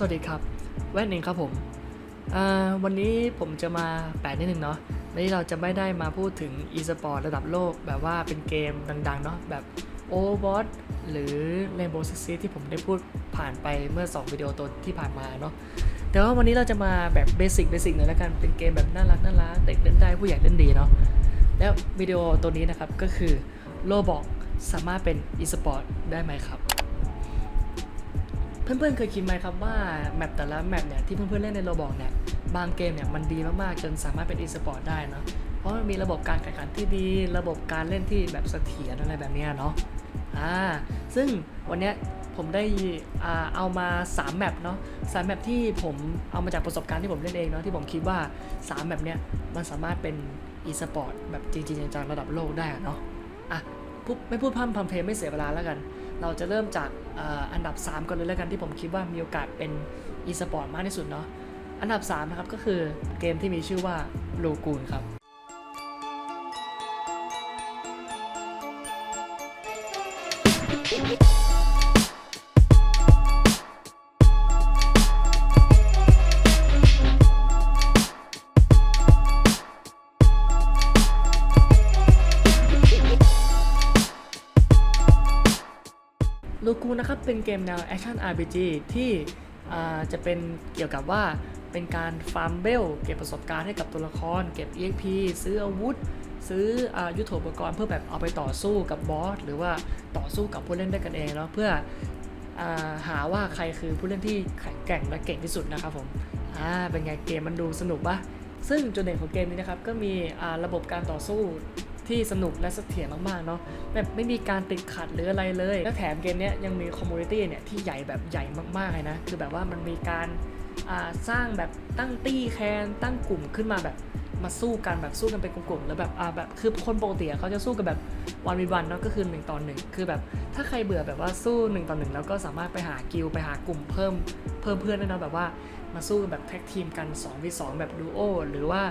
สวัสดีครับ แว่นเองครับผม วันนี้ผมจะมาแปลกนิดนึงเนาะวันนี้เราจะไม่ได้มาพูดถึง e-sport ระดับโลก แบบว่าเป็นเกมดังๆ เนาะแบบ Overwatch หรือ Rainbow Six Siege ที่ผมได้พูดผ่านไปเมื่อ 2 วิดีโอตัวที่ผ่านมาเนาะแต่ว่าวันนี้เราจะมาแบบเบสิกเบสิกหน่อยแล้วกันเป็นเกมแบบน่ารักน่ารักเด็กเล่นได้ผู้ใหญ่เล่นดีเนาะแล้ววิดีโอตัวนี้นะครับก็คือโลบอกสามารถเป็น e-sport ได้ไหมครับ เพื่อนๆเคยคิดไหมครับว่าแมปแต่ละแมปเนี่ยที่เพื่อนๆเล่นในโรบอกเนี่ยบางเกมเนี่ยมันดีมากๆจนสามารถเป็น e-sport ได้เนาะเพราะมันมีระบบการแข่งขันที่ดี ระบบการเล่นที่แบบเสถียรอะไรแบบเนี้ยเนาะอ่าซึ่งวันเนี้ยผมได้อ่าเอามา 3 แมปเนาะสามแมปที่ผมเอามาจากประสบการณ์ที่ผมเล่นเองเนาะที่ผมคิดว่า 3 แมปเนี้ยมันสามารถเป็น e-sport แบบจริงๆจังๆระดับโลกได้เนาะอะปุ๊บไม่พูดพร่ำทำเพลงไม่เสียเวลาแล้วกัน เราจะเริ่มจากอันดับ 3ก่อนเลยแล้วกันที่ผมคิดว่ามีโอกาสเป็น e-sport มากที่สุดเนาะอันดับ3นะครับก็คือเกมที่มีชื่อว่าโลกูนครับ เป็นเกมแนวแอคชั่น RPG ที่จะเป็นเกี่ยวกับว่าเป็นการฟาร์มเบลเก็บประสบการณ์ให้กับตัวละคร เก็บ EXP ซื้ออาวุธ ซื้ออายุทโธปกรณ์เพื่อแบบเอาไปต่อสู้กับบอสหรือว่าต่อสู้กับผู้เล่นด้วยกันเองเนาะเพื่ออหาว่าใครคือผู้เล่นที่แข็งแกร่งและเก่งที่สุดนะครับผมอ่าเป็นไงเกมมันดูสนุกปะซึ่งจุดเด่นของเกมนี้นะครับก็มีระบบการต่อสู้ ที่สนุกและเสถียรมากๆเนาะแบบไม่มีการติดขัดหรืออะไรเลย แล้วแถมเกมนี้ยังมีคอมมูนิตี้เนี่ยที่ใหญ่แบบใหญ่มากๆเลยนะ คือแบบว่ามันมีการสร้างแบบตั้งตี้แคนตั้งกลุ่มขึ้นมาแบบ มาสู้กันแบบสู้กันเป็นกลุ่มๆแล้วแบบอ่าแบบคือคนปกติเขาจะสู้กันแบบวันวีวันเนาะก็คือ1ต่อหนึ่งคือแบบถ้าใครเบื่อแบบว่าสู้1ต่อหนึ่งแล้วก็สามารถไปหากิลไปหากลุ่มเพิ่มเพิ่มเพื่อนได้นะแบบว่ามาสู้แบบแท็กทีมกัน2 v 2แบบดูโอหรือว่า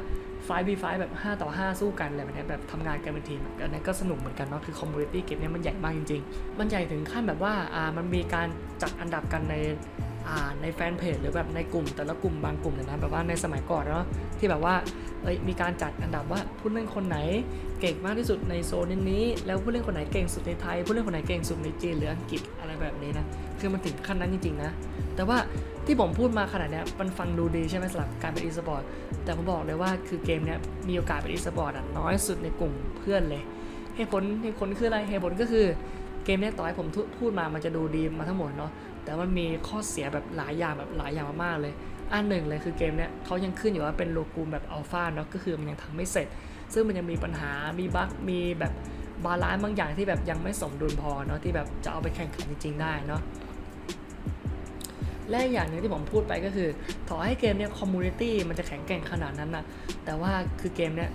5 v 5แบบ 5 ต่อ 5 สู้กันอะไรแบบนี้แบบทำงานกันเป็นทีมอันนี้ก็สนุกเหมือนกันเนาะคือคอมมูนิตี้เกมเนี้ยมันใหญ่มากจริง ๆ มันใหญ่ถึงขั้นแบบว่าอ่ามันมีการจัดอันดับกันในอ่าในแฟนเพจหรือแบบในกลุ่มแต่ละกลุ่มบางกลุ่มเนี่ยนะแบบว่าในสมัยก่อนเนาะที่แบบว่า เอ้ยมีการจัดอันดับว่าผู้เล่นคนไหนเก่งมากที่สุดในโซนนี้ แล้วผู้เล่นคนไหนเก่งสุดในไทย ผู้เล่นคนไหนเก่งสุดในจีนหรืออังกฤษอะไรแบบนี้นะคือมันถึงขั้นนั้นจริงๆนะแต่ว่าที่ผมพูดมาขนาดนี้มันฟังดูดีใช่ไหมสำหรับการเป็นอีสปอร์ตแต่ผมบอกเลยว่าคือเกมนี้มีโอกาสเป็นอีสปอร์ตน้อยสุดในกลุ่มเพื่อนเลยเหตุผลเหตุผลคืออะไรเหตุผลก็คือเกมนี้ต่อให้ผมพูดพูดมามันจะดูดีมาทั้งหมดเนาะแต่มันมีข้อเสียแบบหลายอย่างแบบหลายอย่างมากๆเลย อันหนึ่งเลยคือเกมเนี้ยเขายังขึ้นอยู่ว่าเป็นโลกูมแบบอัลฟาเนาะก็คือมันยังทำไม่เสร็จ ซึ่งมันยังมีปัญหามีบั๊กมีแบบบาลานซ์บางอย่างที่แบบยังไม่สมดุลพอเนาะที่แบบจะเอาไปแข่งขันจริงๆได้เนาะและอีกอย่างหนึ่งที่ผมพูดไปก็คือ ถอให้เกมเนี้ยคอมมูนิตี้มันจะแข็งแกร่งขนาดนั้นนะแต่ว่าคือเกมเนี้ย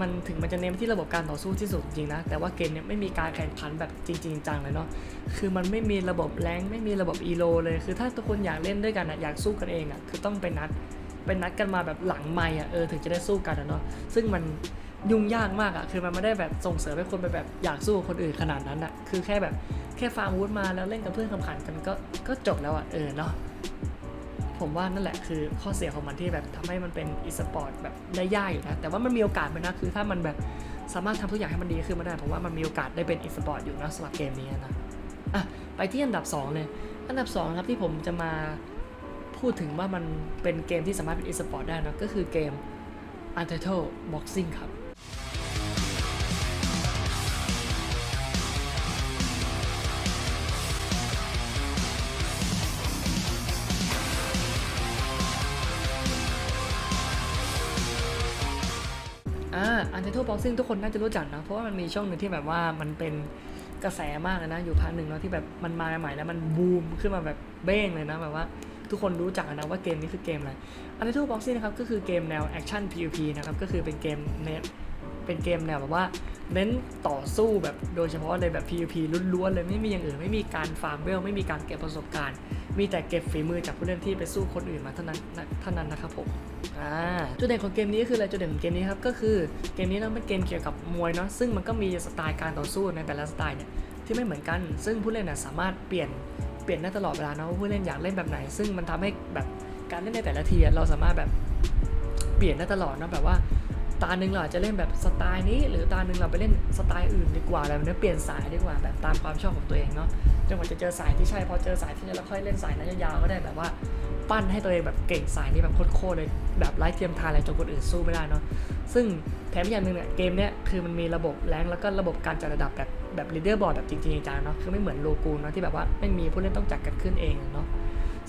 มันถึงมันจะเน้นที่ระบบการต่อสู้ที่สุดจริงนะ แต่ว่าเกมเนี้ยไม่มีการแข่งขันแบบจริงๆจังเลยเนาะ คือมันไม่มีระบบแรงไม่มีระบบอีโลเลย คือถ้าทุกคนอยากเล่นด้วยกันอะอยากสู้กันเองอะคือต้องไปนัดไปนัดกันมาแบบหลังไม่อะเออถึงจะได้สู้กันอะเนาะ ซึ่งมันยุ่งยากมากอะคือมันไม่ได้แบบส่งเสริมให้คนไปแบบอยากสู้กับคนอื่นขนาดนั้นอะคือแค่แบบแค่ฟาร์มวุธมาแล้วเล่นกับเพื่อนขำขันกันก็ก็จบแล้วอะเออเนาะ ผมว่านั่นแหละคือข้อเสียของมันที่แบบทำให้มันเป็นอีสปอร์ตแบบได้ยากอยู่นะแต่ว่ามันมีโอกาสไปนะคือถ้ามันแบบสามารถทำทุกอย่างให้มันดีขึ้นมาได้ผมว่ามันมีโอกาสได้เป็นอีสปอร์ตอยู่นะสำหรับเกมนี้นะอะไปที่อันดับ 2 เลย อันดับ2ครับที่ผมจะมาพูดถึงว่ามันเป็นเกมที่สามารถเป็นอีสปอร์ตได้นะก็คือเกม Untitled Boxing ครับ อันเทอร์บ็อกซิ่งทุกคนน่าจะรู้จักนะ เพราะว่ามันมีช่วงหนึ่งที่แบบว่ามันเป็นกระแสมากเลยนะ อยู่พักหนึ่งเนาะที่แบบมันมาใหม่แล้วมันบูมขึ้นมาแบบเบ้งเลยนะแบบว่าทุกคนรู้จักนะว่าเกมนี้คือเกมอะไรอันเทอร์บ็อกซิ่งนะครับก็คือเกมแนวแอคชั่น PVP นะครับก็คือเป็นเกมเนเป็นเกมแนวแบบว่าเน้นต่อสู้แบบโดยเฉพาะเลยแบบ PVP ล้วนๆเลยไม่มีอย่างอื่นไม่มีการฟาร์มเวลไม่มีการเก็บประสบการณ์ มีแต่เก็บฝีมือจากผู้เล่นที่ไปสู้คนอื่นมาเท่านั้นนะเท่านั้นนะครับผมจุดเด่นของเกมนี้คืออะไรจุดเด่นของเกมนี้ครับก็คือเกมนี้เนาะเป็นเกมเกี่ยวกับมวยเนาะซึ่งมันก็มีสไตล์การต่อสู้ในแต่ละสไตล์เนี่ยที่ไม่เหมือนกัน ซึ่งผู้เล่นน่ยสามารถเปลี่ยนเปลี่ยนได้ตลอดเวลาเนาะว่าผู้เล่นอยากเล่นแบบไหน ซึ่งมันทำให้แบบการเล่นในแต่ละทีเราสามารถแบบเปลี่ยนได้ตลอดเนาะแบบว่า ตาหนึ่งเราอาจจะเล่นแบบสไตล์นี้ หรือตาหนึ่งเราไปเล่นสไตล์อื่นดีกว่าอะไรแบบนี้เปลี่ยนสายดีกว่าแบบตามความชอบของตัวเองเนาะจนกว่าจะเจอสายที่ใช่พอเจอสายที่ใช่แล้วค่อยเล่นสายนั้นยาวๆก็ได้แบบว่าปั้นให้ตัวเองแบบเก่งสายนี้แบบโคตรเลยแบบไร้เทียมทานอะไรจนคนอื่นสู้ไม่ได้เนาะซึ่งแถมอย่างหนึ่งเนี่ยเกมเนี้ยคือมันมีระบบแรงแล้วก็ระบบการจัดระดับแบบแบบลีดเดอร์บอร์ดแบบจริงๆจังๆเนาะคือไม่เหมือนโลกูนเนาะที่แบบว่าไม่มีผู้เล่นต้องจัดกันขึ้นเองเนาะ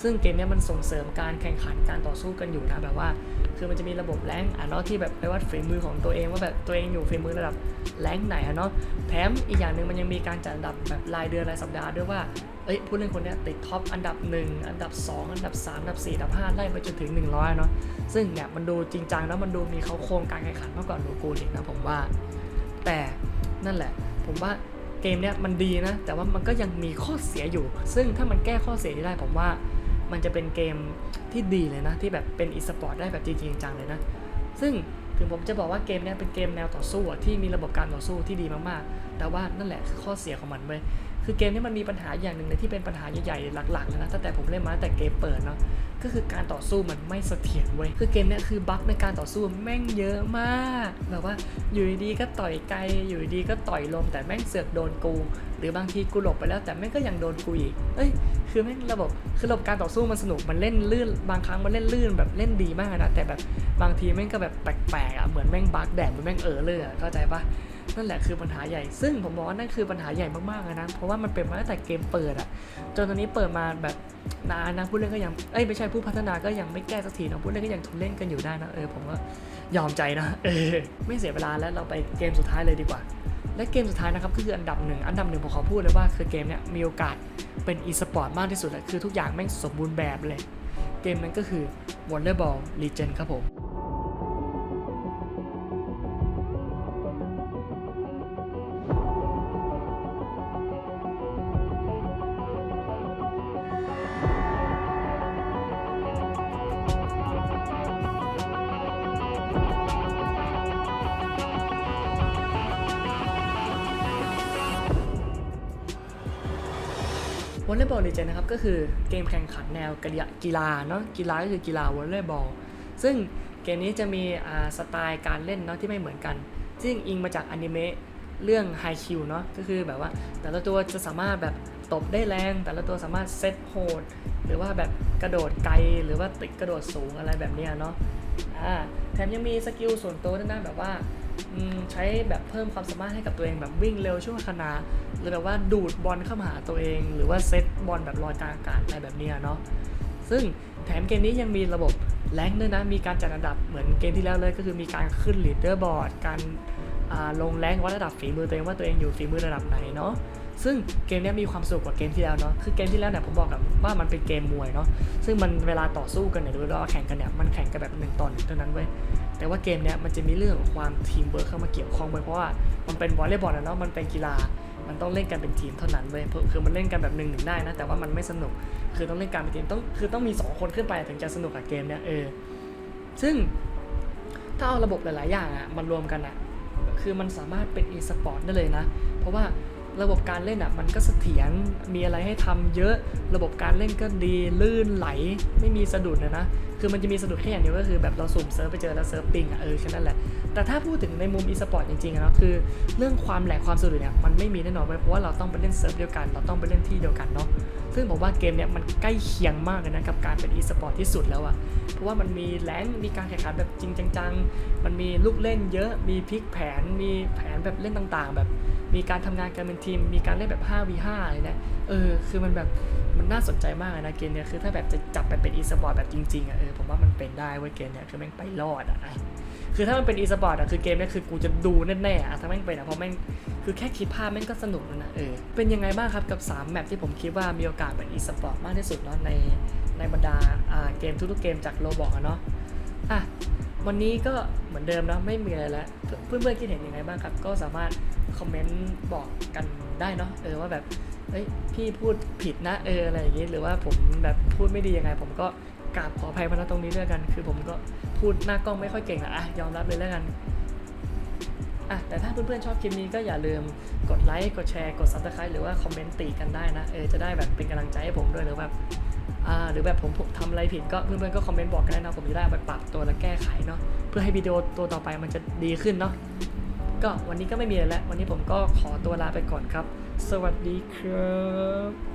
ซึ่งเกมนี้มันส่งเสริมการแข่งขันการต่อสู้กันอยู่นะแบบว่า คือมันจะมีระบบแรงอะเนาะที่แบบไปวัดฝีมือของตัวเองว่าแบบตัวเองอยู่ฝีมือระดับแรงไหนอะเนาะแถมอีกอย่างหนึ่งมันยังมีการจัดอันดับแบบรายเดือนรายสัปดาห์ด้วยว่าเอ้ยผู้เล่นคนนี้ติดท็อปอันดับ 1 อันดับ 2 อันดับ 3 อันดับ 4 อันดับ 5 ไล่ไปจนถึง 100 เนาะซึ่งเนี่ยมันดูจริงจังแล้วมันดูมีเขาโครงการแข่งขันมากกว่าโลกูอีกนะผมว่า แต่นั่นแหละ ผมว่าเกมเนี้ยมันดีนะ แต่ว่ามันก็ยังมีข้อเสียอยู่ ซึ่งถ้ามันแก้ข้อเสียได้ผมว่า มันจะเป็นเกมที่ดีเลยนะ ที่แบบเป็นอีสปอร์ตได้แบบจริงๆจังเลยนะ ซึ่งถึงผมจะบอกว่าเกมนี้เป็นเกมแนวต่อสู้ที่มีระบบการต่อสู้ที่ดีมากๆ แต่ว่านั่นแหละคือข้อเสียของมันเว้ย คือเกมนี้มันมีปัญหาอย่างหนึ่งเลยที่เป็นปัญหาใหญ่ๆหลักๆนะตั้งแต่ผมเล่นมาตั้งแต่เกมเปิดเนาะก็คือการต่อสู้มันไม่เสถียรเว้ยคือเกมเนี้ยคือบั๊กในการต่อสู้แม่งเยอะมากแบบว่าอยู่ดีๆก็ต่อยไกลอยู่ดีๆก็ต่อยลมแต่แม่งเสือกโดนกู หรือบางทีกูหลบไปแล้วแต่แม่งก็ยังโดนกูอีกเอ้ยคือแม่งระบบคือระบบการต่อสู้มันสนุกมันเล่นลื่นบางครั้งมันเล่นลื่นแบบเล่นดีมากนะแต่แบบบางทีแม่งก็แบบแปลกๆอะเหมือนแม่งบั๊กแดดหมือนแม่งเออเลยอะเข้าใจปะ นั่นแหละคือปัญหาใหญ่ ซึ่งผมบอกว่านั่นคือปัญหาใหญ่มากๆนะ เพราะว่ามันเป็นมาตั้งแต่เกมเปิดอะจนตอนนี้เปิดมาแบบนานนะผู้เล่นก็ยัง เอ้ยไม่ใช่ผู้พัฒนาก็ยังไม่แก้สักทีนะผู้เล่นก็ยังทนเล่นกันอยู่ได้นะ เออผมก็ยอมใจนะเออไม่เสียเวลาแล้วเราไปเกมสุดท้ายเลยดีกว่า และเกมสุดท้ายนะครับก็คืออันดับหนึ่งอันดับหนึ่งผมขอพูดเลยว่าคือเกมเนี้ยมีโอกาสเป็นอีสปอร์ตมากที่สุดเลยคือทุกอย่างแม่งสมบูรณ์แบบเลย เกมนั้นก็คือ Volleyball Legend ครับผม อลเลย์บอลลีเจนนะครับก็คือเกมแข่งขันแนวกีฬาเนาะกีฬาก็คือกีฬาวอลเลย์บอลซึ่งเกมนี้จะมีสไตล์การเล่นเนาะที่ไม่เหมือนกัน ซึ่งอิงมาจากอนิเมะเรื่อง High Q เนาะก็คือแบบว่าแต่ละตัวจะสามารถแบบตบได้แรง แต่ละตัวสามารถเซตโหดหรือว่าแบบกระโดดไกลหรือว่าติดกระโดดสูงอะไรแบบเนี้ยเนาะอ่าแถมยังมีสกิลส่วนตัวด้วยนะแบบว่า ใช้แบบเพิ่มความสามารถให้กับตัวเองแบบวิ่งเร็วช่วงขณะหรือแบบว่าดูดบอลเข้ามาหาตัวเอง หรือว่าเซตบอลแบบลอยกลางอากาศอะไรแบบนี้เนาะซึ่งแถมเกมนี้ยังมีระบบแรงด้วยนะ มีการจัดอันดับเหมือนเกมที่แล้วเลยก็คือมีการขึ้นลีดเดอร์บอร์ดการลงแรงวัดระดับฝีมือตัวเองว่าตัวเองอยู่ฝีมือระดับไหนเนาะซึ่งเกมนี้มีความสนุกกว่าเกมที่แล้วเนาะคือเกมที่แล้วเนี่ยผมบอกกับว่ามันเป็นเกมมวยเนาะซึ่งมันเวลาต่อสู้กันเนี่ยหรือว่าแข่งกันเนี่ยมันแข่งกันแบบหนึ่งต่อหนึ่งเท่านั้นเว้ย แต่ว่าเกมเนี้ยมันจะมีเรื่องของความทีมเวิร์คเข้ามาเกี่ยวข้องไว้เพราะว่ามันเป็นวอลเลย์บอลนะเนาะมันเป็นกีฬา มันต้องเล่นกันเป็นทีมเท่านั้นเว้ยเพราะคือมันเล่นกันแบบหนึ่งหนึ่งได้นะแต่ว่ามันไม่สนุกคือต้องเล่นการเป็นทีมต้องคือต้องมีสองคนขึ้นไปถึงจะสนุกกับเกมเนี้ยเออซึ่งถ้าเอาระบบหลาย ๆ อย่างอะมันรวมกันอะคือมันสามารถเป็น e-sport ได้เลยนะ เพราะว่า ระบบการเล่นอะมันก็เสถียรมีอะไรให้ทำเยอะระบบการเล่นก็ดีลื่นไหลไม่มีสะดุดนะนะคือมันจะมีสะดุดแค่อย่างเดียวก็คือแบบเราสุ่มเซิร์ฟไปเจอแล้วเซิร์ฟปิงอะเออแค่นั้นแหละแต่ถ้าพูดถึงในมุมอีสปอร์ตจริงๆนะคือเรื่องความแหลกความสะดุดเนี่ยมันไม่มีแน่นอนเพราะว่าเราต้องไปเล่นเซิร์ฟเดียวกัน เราต้องไปเล่นที่เดียวกันเนาะ ซึ่งผมว่าเกมเนี่ยมันใกล้เคียงมากเลยนะกับการเป็น e-sport ที่สุดแล้วอะเพราะว่ามันมีแรงค์มีการแข่งขันแบบจริงจังๆ มันมีลูกเล่นเยอะ มีพลิกแผน มีแผนแบบเล่นต่างๆ แบบ มีการทำงานกันเป็นทีม มีการเล่นแบบ 5v5 อะไรเนี่ยเออ คือมันแบบมันน่าสนใจมากเลยนะเกมเนี่ยคือถ้าแบบจะจับไปเป็น e-sport แบบจริงๆอะเออ ผมว่ามันเป็นได้เว้ยเกมเนี่ยคือแม่งไปรอดอะ่ะ คือถ้ามันเป็น e-sport อะคือเกมเนี่ยคือกูจะดูแน่ๆอะถ้าแม่งเป็นอะเพราะแม่งคือแค่คิดภาพแม่งก็สนุกแล้วนะเออเป็นยังไงบ้างครับกับ 3 แมปที่ผมคิดว่ามีโอกาสเป็น e-sport มากที่สุดเนาะในในบรรดาอ่าเกมทุกๆเกมจากโลบอกอะเนาะอะวันนี้ก็เหมือนเดิมเนาะไม่มีอะไรแล้วเพื่อนๆคิดเห็นยังไงบ้างครับ ก็สามารถคอมเมนต์บอกกันได้เนาะเออว่าแบบเฮ้ยพี่พูดผิดนะเอออะไรอย่างงี้หรือว่าผมแบบพูดไม่ดียังไง ผมก็กราบขออภัยมาณตรงนี้ด้วยกัน คือผมก็ พูดหน้ากล้องไม่ค่อยเก่งอะอะยอมรับเลยแล้วกันอะแต่ถ้าเพื่อนๆชอบคลิปนี้ก็อย่าลืมกดไลค์กดแชร์กด subscribe หรือว่าคอมเมนต์ติกันได้นะเออจะได้แบบเป็นกำลังใจให้ผมด้วยหรือแบบอ่าหรือแบบผมทำอะไรผิดก็เพื่อนๆก็คอมเมนต์บอกกันได้นะผมจะได้ไปปรับตัวและแก้ไขเนาะเพื่อให้วิดีโอตัวต่อไปมันจะดีขึ้นเนาะก็วันนี้ก็ไม่มีอะไรแล้ววันนี้ผมก็ขอตัวลาไปก่อนครับ สวัสดีครับ